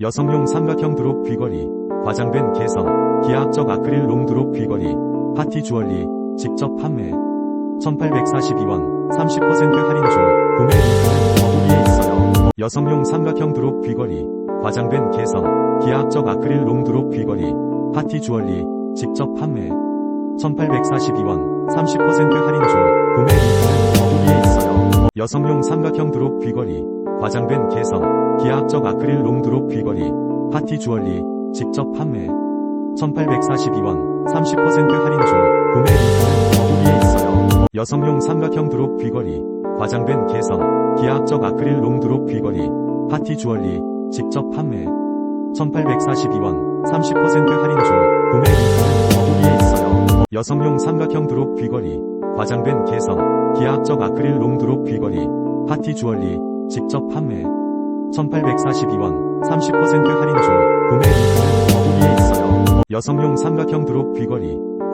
여성용 삼각형 드롭 귀걸이, 과장된 개성, 기하학적 아크릴 롱 드롭 귀걸이, 파티 주얼리, 직접 판매. 1842원, 30% 할인 중, 구매 링크는 더보기에 있어요. 여성용 삼각형 드롭 귀걸이, 과장된 개성, 기하학적 아크릴 롱 드롭 귀걸이, 파티 주얼리, 직접 판매. 1842원, 30% 할인 중, 구매 링크는 더보기에 있어요. 여성용 삼각형 드롭 귀걸이, 과장된 개성, 기하학적 아크릴 롱 드롭 귀걸이, 파티 주얼리, 직접 판매. 1842원, 30% 할인 중, 구매 링크는 더보기에 있어요. 여성용 삼각형 드롭 귀걸이, 과장된 개성, 기하학적 아크릴 롱 드롭 귀걸이, 파티 주얼리, 직접 판매. 1842원, 30% 할인 중, 구매 링크는 더보기에 있어요. 여성용 삼각형 드롭 귀걸이, 과장된 개성, 기하학적 아크릴 롱 드롭 귀걸이, 파티 주얼리, 직접 판매. 1842원, 30% 할인 중, 구매 링크는 더보기에 있어요. 여성용 삼각형 드롭 귀걸이,